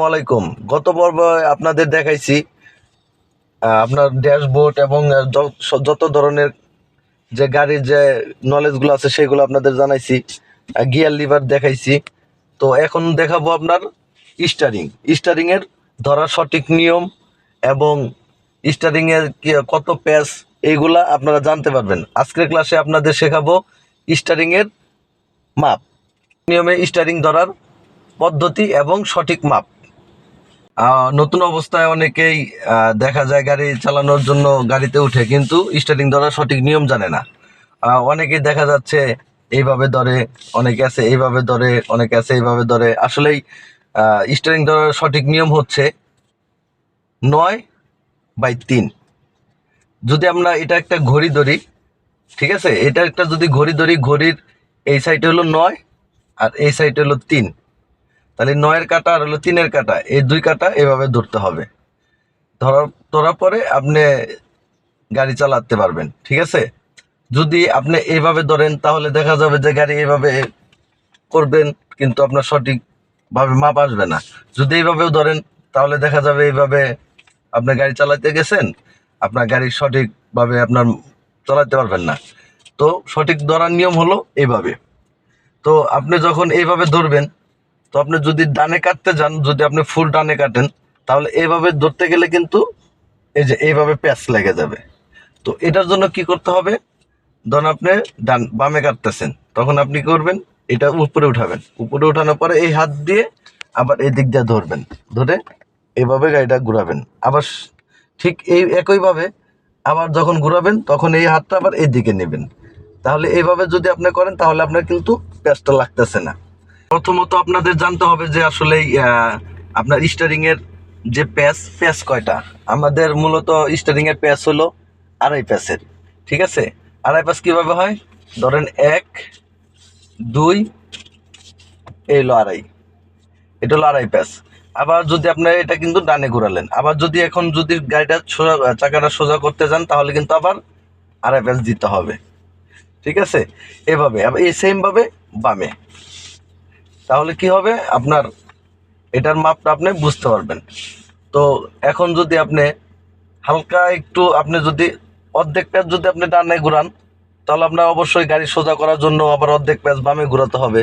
আসসালামু আলাইকুম। গত পর্বে আপনাদের দেখাইছি আপনার ড্যাশবোর্ড এবং যত ধরনের যে গাড়ির যে নলেজগুলো আছে সেগুলো আপনাদের জানাইছি গিয়ার লিভার দেখাইছি। তো এখন দেখাবো আপনার স্টারিং স্টারিং এর ধরার সঠিক নিয়ম এবং স্টারিং এর কত প্যাচ এইগুলা আপনারা জানতে পারবেন। আজকের ক্লাসে আপনাদের শেখাবো স্টারিং এর মাপ। নিয়মে স্টারিং ধরার পদ্ধতি এবং সঠিক মাপ। নতুন অবস্থায় অনেকেই দেখা যায় গাড়ি চালানোর জন্য গাড়িতে উঠে, কিন্তু স্টার্টিং ধরার সঠিক নিয়ম জানে না। অনেকেই দেখা যাচ্ছে এইভাবে ধরে, অনেকে আছে এইভাবে ধরে, অনেকে আছে এইভাবে ধরে। আসলেই স্টারিং ধরার সঠিক নিয়ম হচ্ছে নয় বাই তিন। যদি আমরা এটা একটা ঘড়ি ধরি, ঠিক আছে? এটা একটা যদি ঘড়ি ধরি, ঘড়ির এই সাইডে হলো নয় আর এই সাইডে হলো তিন। তাহলে নয়ের কাটা আর হলো তিনের কাটা, এই দুই কাটা এভাবে ধরতে হবে। ধরার ধরার পরে আপনি গাড়ি চালাতে পারবেন, ঠিক আছে? যদি আপনি এইভাবে ধরেন, তাহলে দেখা যাবে যে গাড়ি এইভাবে করবেন, কিন্তু আপনার সঠিকভাবে মাপ আসবে না। যদি এইভাবেও ধরেন, তাহলে দেখা যাবে এইভাবে আপনি গাড়ি চালাতে গেছেন, আপনার গাড়ি সঠিকভাবে আপনার চালাতে পারবেন না। তো সঠিক ধরার নিয়ম হলো এইভাবে। তো আপনি যখন এইভাবে ধরবেন তো আপনি যদি ডানে কাটতে যান, যদি আপনি ফুল ডানে কাটেন, তাহলে এইভাবে ধরতে গেলে কিন্তু এই যে এইভাবে প্যাচ লেগে যাবে। তো এটার জন্য কি করতে হবে? ধরুন আপনি ডান, বামে কাটতেছেন, তখন আপনি করবেন? এটা উপরে উঠাবেন। উপরে উঠানোর পরে এই হাত দিয়ে আবার এই দিক দিয়ে ধরবেন। ধরে এভাবে গাড়িটা ঘুরাবেন। আবার ঠিক এই একইভাবে আবার যখন ঘুরাবেন, তখন এই হাতটা আবার এই দিকে নেবেন। তাহলে এইভাবে যদি আপনি করেন, তাহলে আপনার কিন্তু প্যাচটা লাগতেছে না। প্রথমত আপনাদের জানতে হবে যে আসলে আপনার স্টারিং এর যে প্যাচ প্যাচ কয়টা? আমাদের মূলত স্টারিং এর প্যাচ হলো আড়াই প্যাচের, ঠিক আছে? আড়াই প্যাচ কীভাবে হয়? ধরেন এক, দুই, এই হলো আড়াই, এটা হলো আড়াই প্যাচ। আবার যদি আপনার এটা কিন্তু ডানে ঘোরালেন, আবার যদি এখন যদি গাড়িটা সোজা, চাকাটা সোজা করতে যান, তাহলে কিন্তু আবার আড়াই প্যাচ দিতে হবে, ঠিক আছে? এভাবে এই সেমভাবে বামে তাহলে কি হবে? আপনার এটার মাপটা আপনি বুঝতে পারবেন। তো এখন যদি আপনি হালকা একটু আপনি যদি অর্ধেক প্যাচ যদি আপনি ডানে ঘুরান, তাহলে আপনার অবশ্যই গাড়ি সোজা করার জন্য আবার অর্ধেক প্যাচ বামে ঘোরাতে হবে।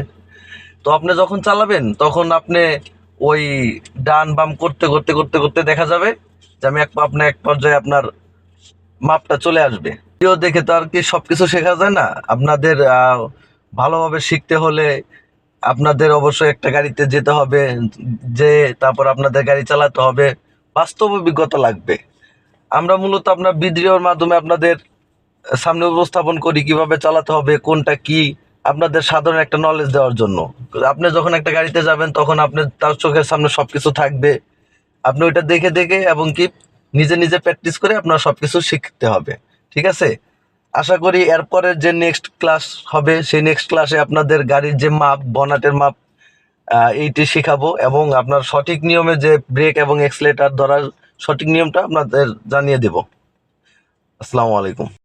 তো আপনি যখন চালাবেন, তখন আপনি ওই ডান বাম করতে করতে করতে করতে দেখা যাবে যে আমি এক আপনি এক পর্যায়ে আপনার মাপটা চলে আসবে। ভিডিও দেখে তো আর কি সব কিছু শেখা যায় না। আপনাদের ভালোভাবে শিখতে হলে আপনাদের অবশ্যই একটা গাড়িতে যেতে হবে, যে তারপর আপনাদের গাড়ি চালাতে হবে। বাস্তব অভিজ্ঞতা লাগবে। আমরা মূলত আপনার ভিডিওর মাধ্যমে আপনাদের সামনে উপস্থাপন করি কীভাবে চালাতে হবে, কোনটা কি, আপনাদের সাধারণ একটা নলেজ দেওয়ার জন্য। আপনি যখন একটা গাড়িতে যাবেন, তখন আপনার তার চোখের সামনে সব কিছু থাকবে। আপনি ওইটা দেখে দেখে এবং কি নিজে নিজে প্র্যাকটিস করে আপনার সব কিছু শিখতে হবে। ঠিক আছে? আশা করি এরপরে যে নেক্সট ক্লাস হবে, সেই নেক্সট ক্লাসে আপনাদের গাড়ির যে মাপ, বনাটের মাপ এইটি শেখাবো এবং আপনার সঠিক নিয়মে যে ব্রেক এবং এক্সলেটার ধরার সঠিক নিয়মটা আপনাদের জানিয়ে দেব। আসসালামু আলাইকুম।